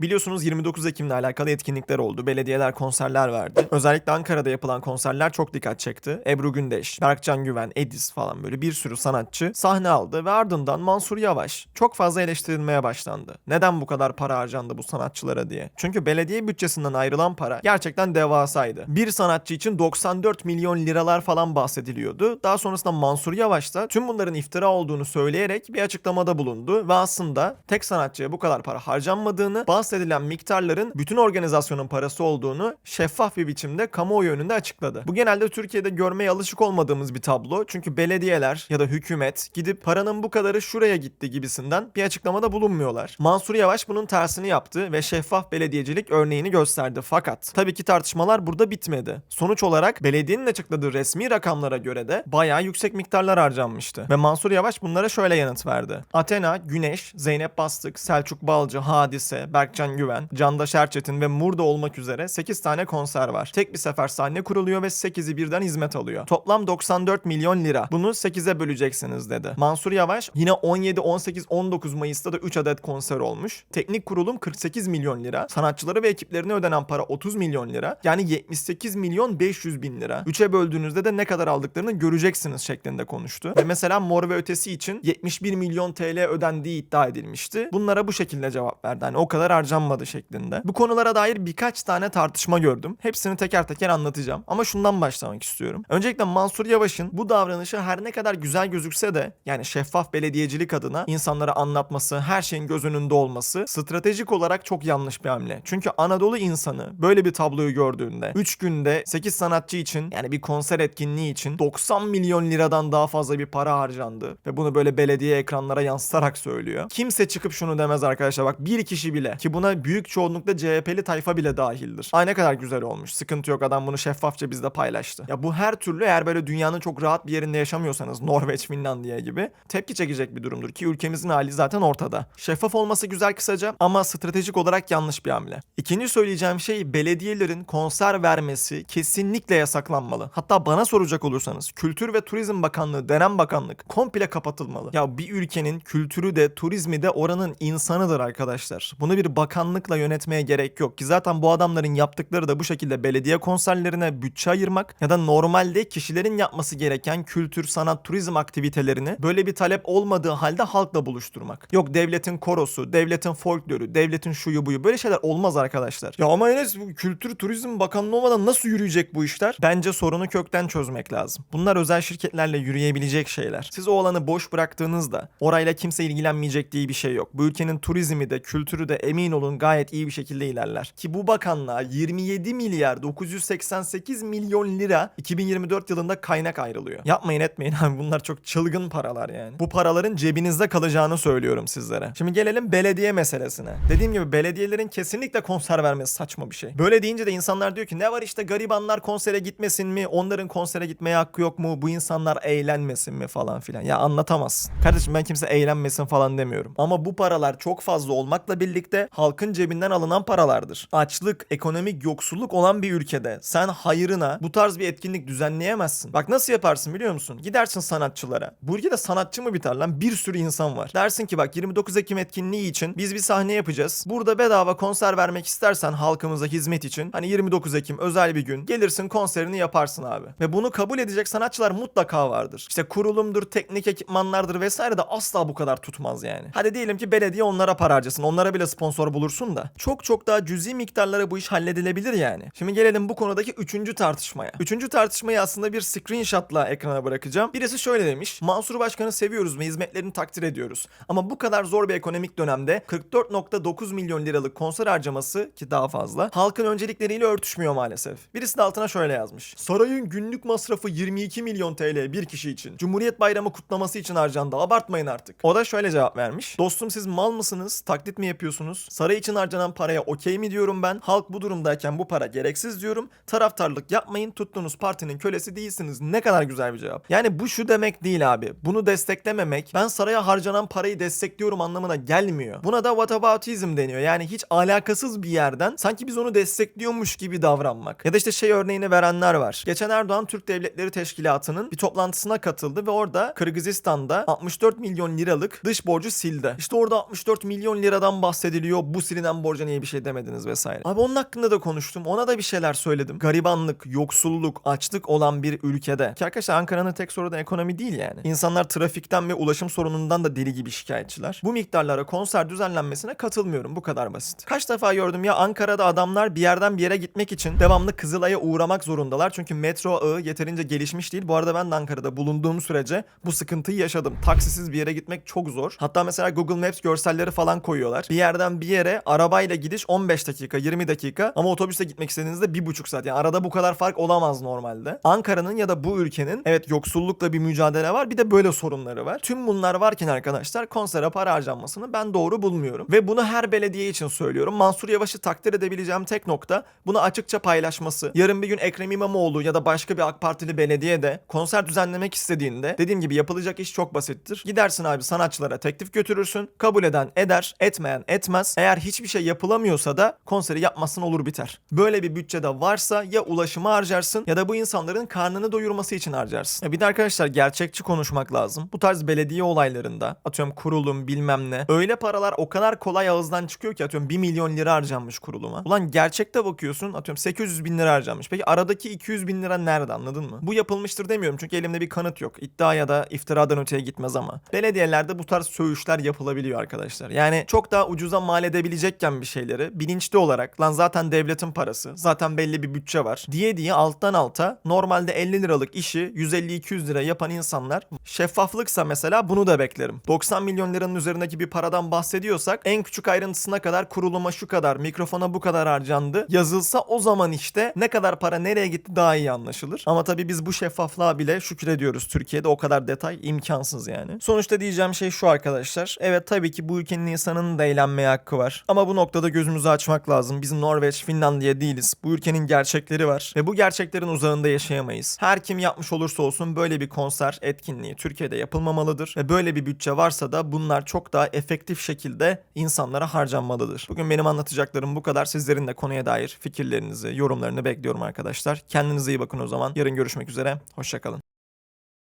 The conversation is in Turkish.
Biliyorsunuz 29 Ekim'le alakalı etkinlikler oldu. Belediyeler konserler verdi. Özellikle Ankara'da yapılan konserler çok dikkat çekti. Ebru Gündeş, Berkcan Güven, Edis falan böyle bir sürü sanatçı sahne aldı ve ardından Mansur Yavaş çok fazla eleştirilmeye başlandı. Neden bu kadar para harcandı bu sanatçılara diye. Çünkü belediye bütçesinden ayrılan para gerçekten devasaydı. Bir sanatçı için 94 milyon liralar falan bahsediliyordu. Daha sonrasında Mansur Yavaş da tüm bunların iftira olduğunu söyleyerek bir açıklamada bulundu ve aslında tek sanatçıya bu kadar para harcanmadığını, bahsedilen miktarların bütün organizasyonun parası olduğunu şeffaf bir biçimde kamuoyu önünde açıkladı. Bu genelde Türkiye'de görmeye alışık olmadığımız bir tablo. Çünkü belediyeler ya da hükümet gidip paranın bu kadarı şuraya gitti gibisinden bir açıklamada bulunmuyorlar. Mansur Yavaş bunun tersini yaptı ve şeffaf belediyecilik örneğini gösterdi. Fakat tabii ki tartışmalar burada bitmedi. Sonuç olarak belediyenin açıkladığı resmi rakamlara göre de bayağı yüksek miktarlar harcanmıştı. Ve Mansur Yavaş bunlara şöyle yanıt verdi. Athena, Güneş, Zeynep Bastık, Selçuk Balcı, Hadise, Berkcan Güven, Candaş Erçetin ve Murda olmak üzere 8 tane konser var. Tek bir sefer sahne kuruluyor ve 8'i birden hizmet alıyor. Toplam 94 milyon lira. Bunu 8'e böleceksiniz dedi. Mansur Yavaş yine 17, 18, 19 Mayıs'ta da 3 adet konser olmuş. Teknik kurulum 48 milyon lira. Sanatçıları ve ekiplerine ödenen para 30 milyon lira. Yani 78 milyon 500 bin lira. 3'e böldüğünüzde de ne kadar aldıklarını göreceksiniz şeklinde konuştu. Ve mesela Mor ve Ötesi için 71 milyon TL ödendiği iddia edilmişti. Bunlara bu şekilde cevap verdi. Hani o kadar harcanmadı şeklinde. Bu konulara dair birkaç tane tartışma gördüm. Hepsini teker teker anlatacağım. Ama şundan başlamak istiyorum. Öncelikle Mansur Yavaş'ın bu davranışı her ne kadar güzel gözükse de yani şeffaf belediyecilik adına insanlara anlatması, her şeyin göz önünde olması stratejik olarak çok yanlış bir hamle. Çünkü Anadolu insanı böyle bir tabloyu gördüğünde 3 günde 8 sanatçı için yani bir konser etkinliği için 90 milyon liradan daha fazla bir para harcandı ve bunu böyle belediye ekranlara yansıtarak söylüyor. Kimse çıkıp şunu demez arkadaşlar bak bir kişi bile ki buna büyük çoğunlukla CHP'li tayfa bile dahildir. Ay ne kadar güzel olmuş. Sıkıntı yok adam bunu şeffafça bizde paylaştı. Ya bu her türlü eğer böyle dünyanın çok rahat bir yerinde yaşamıyorsanız Norveç, Finlandiya gibi tepki çekecek bir durumdur ki ülkemizin hali zaten ortada. Şeffaf olması güzel kısaca ama stratejik olarak yanlış bir hamle. İkinci söyleyeceğim şey belediyelerin konser vermesi kesinlikle yasaklanmalı. Hatta bana soracak olursanız Kültür ve Turizm Bakanlığı denen bakanlık komple kapatılmalı. Ya bir ülkenin kültürü de turizmi de oranın insanıdır arkadaşlar. Bunu bir bakanlıkla yönetmeye gerek yok ki zaten bu adamların yaptıkları da bu şekilde belediye konserlerine bütçe ayırmak ya da normalde kişilerin yapması gereken kültür, sanat, turizm aktivitelerini böyle bir talep olmadığı halde halkla buluşturmak. Yok devletin korosu, devletin folkloru, devletin şuyu buyu böyle şeyler olmaz arkadaşlar. Ya ama Enes bu Kültür Turizm Bakanlığı olmadan nasıl yürüyecek bu işler? Bence sorunu kökten çözmek lazım. Bunlar özel şirketlerle yürüyebilecek şeyler. Siz o alanı boş bıraktığınızda orayla kimse ilgilenmeyecek diye bir şey yok. Bu ülkenin turizmi de kültürü de emin olun gayet iyi bir şekilde ilerler. Ki bu bakanlığa 27 milyar 988 milyon lira 2024 yılında kaynak ayrılıyor. Yapmayın etmeyin abi bunlar çok çılgın paralar yani. Bu paraların cebinizde kalacağını söylüyorum sizlere. Şimdi gelelim belediye meselesine. Dediğim gibi belediyelerin kesinlikle konser vermesi saçma bir şey. Böyle deyince de insanlar diyor ki ne var işte garibanlar konsere gitmesin mi? Onların konsere gitmeye hakkı yok mu? Bu insanlar eğlenmesin mi falan filan. Ya anlatamazsın. Kardeşim ben kimse eğlenmesin falan demiyorum. Ama bu paralar çok fazla olmakla birlikte halkın cebinden alınan paralardır. Açlık, ekonomik yoksulluk olan bir ülkede sen hayırına bu tarz bir etkinlik düzenleyemezsin. Bak nasıl yaparsın biliyor musun? Gidersin sanatçılara. Bu ülkede sanatçı mı biter lan? Bir sürü insan var. Dersin ki bak 29 Ekim etkinliği için biz bir sahne yapacağız. Burada bedava konser vermek istersen halkımıza hizmet için hani 29 Ekim özel bir gün gelirsin konserini yaparsın abi. Ve bunu kabul edecek sanatçılar mutlaka vardır. İşte kurulumdur, teknik ekipmanlardır vesaire de asla bu kadar tutmaz yani. Hadi diyelim ki belediye onlara para harcasın. Onlara bile sponsor bulursun da. Çok çok daha cüzi miktarlara bu iş halledilebilir yani. Şimdi gelelim bu konudaki üçüncü tartışmaya. Üçüncü tartışmayı aslında bir screenshotla ekrana bırakacağım. Birisi şöyle demiş. Mansur Başkan'ı seviyoruz ve hizmetlerini takdir ediyoruz. Ama bu kadar zor bir ekonomik dönemde 44.9 milyon liralık konser harcaması ki daha fazla halkın öncelikleriyle örtüşmüyor maalesef. Birisi de altına şöyle yazmış. Sarayın günlük masrafı 22 milyon TL bir kişi için. Cumhuriyet Bayramı kutlaması için harcandı. Abartmayın artık. O da şöyle cevap vermiş. Dostum siz mal mısınız? Taklit mi yapıyorsunuz? Saray için harcanan paraya okey mi diyorum ben? Halk bu durumdayken bu para gereksiz diyorum. Taraftarlık yapmayın. Tuttuğunuz partinin kölesi değilsiniz. Ne kadar güzel bir cevap. Yani bu şu demek değil abi. Bunu desteklememek ben saraya harcanan parayı destekliyorum anlamına gelmiyor. Buna da whataboutism deniyor. Yani hiç alakasız bir yerden sanki biz onu destekliyormuş gibi davranmak. Ya da işte şey örneğini verenler var. Geçen Erdoğan Türk Devletleri Teşkilatı'nın bir toplantısına katıldı ve orada Kırgızistan'da 64 milyon liralık dış borcu sildi. İşte orada 64 milyon liradan bahsediliyor. Bu silinen borca niye bir şey demediniz vesaire. Abi onun hakkında da konuştum. Ona da bir şeyler söyledim. Garibanlık, yoksulluk, açlık olan bir ülkede. Ki arkadaşlar Ankara'nın tek sorunu ekonomi değil yani. İnsanlar trafikten ve ulaşım sorunundan da deli gibi şikayetçiler. Bu miktarlara konser düzenlenmesine katılmıyorum. Bu kadar basit. Kaç defa gördüm ya Ankara'da adamlar bir yerden bir yere gitmek için devamlı Kızılay'a uğramak zorundalar. Çünkü metro ağı yeterince gelişmiş değil. Bu arada ben de Ankara'da bulunduğum sürece bu sıkıntıyı yaşadım. Taksisiz bir yere gitmek çok zor. Hatta mesela Google Maps görselleri falan koyuyorlar. Bir yerden bir yere arabayla gidiş 15 dakika, 20 dakika ama otobüsle gitmek istediğinizde 1,5 saat. Yani arada bu kadar fark olamaz normalde. Ankara'nın ya da bu ülkenin evet yoksullukla bir mücadele var. Bir de böyle sorunları var. Tüm bunlar varken arkadaşlar konsere para harcanmasını ben doğru bulmuyorum. Ve bunu her belediye için söylüyorum. Mansur Yavaş'ı takdir edebileceğim tek nokta bunu açıkça paylaşması. Yarın bir gün Ekrem İmamoğlu ya da başka bir AK Partili belediye de konser düzenlemek istediğinde dediğim gibi yapılacak iş çok basittir. Gidersin abi sanatçılara teklif götürürsün. Kabul eden eder, etmeyen etmez. Eğer hiçbir şey yapılamıyorsa da konseri yapmasın olur biter. Böyle bir bütçede varsa ya ulaşıma harcarsın ya da bu insanların karnını doyurması için harcarsın. Ya bir de arkadaşlar gerçekçi konuşmak lazım. Bu tarz belediye olaylarında atıyorum kurulum bilmem ne. Öyle paralar o kadar kolay ağızdan çıkıyor ki atıyorum 1 milyon lira harcanmış kuruluma. Ulan gerçekte bakıyorsun atıyorum 800 bin lira harcanmış. Peki aradaki 200 bin lira nerede anladın mı? Bu yapılmıştır demiyorum çünkü elimde bir kanıt yok. İddia ya da iftiradan öteye gitmez ama. Belediyelerde bu tarz söğüşler yapılabiliyor arkadaşlar. Yani çok daha ucuza mal edebilecekken bir şeyleri bilinçli olarak lan zaten devletin parası zaten belli bir bütçe var diye diye alttan alta normalde 50 liralık işi 150-200 lira yapan insanlar şeffaflıksa mesela bunu da beklerim. 90 milyon liranın üzerindeki bir paradan bahsediyorsak en küçük ayrıntısına kadar kuruluma şu kadar mikrofona bu kadar harcandı yazılsa o zaman işte ne kadar para nereye gitti daha iyi anlaşılır. Ama tabii biz bu şeffaflığa bile şükrediyoruz. Türkiye'de o kadar detay imkansız yani. Sonuçta diyeceğim şey şu arkadaşlar. Evet tabii ki bu ülkenin insanının da eğlenmeye hakkı var. Ama bu noktada gözümüzü açmak lazım. Biz Norveç, Finlandiya değiliz. Bu ülkenin gerçekleri var. Ve bu gerçeklerin uzağında yaşayamayız. Her kim yapmış olursa olsun böyle bir konser etkinliği Türkiye'de yapılmamalıdır. Ve böyle bir bütçe varsa da bunlar çok daha efektif şekilde insanlara harcanmalıdır. Bugün benim anlatacaklarım bu kadar. Sizlerin de konuya dair fikirlerinizi, yorumlarını bekliyorum arkadaşlar. Kendinize iyi bakın o zaman. Yarın görüşmek üzere. Hoşçakalın.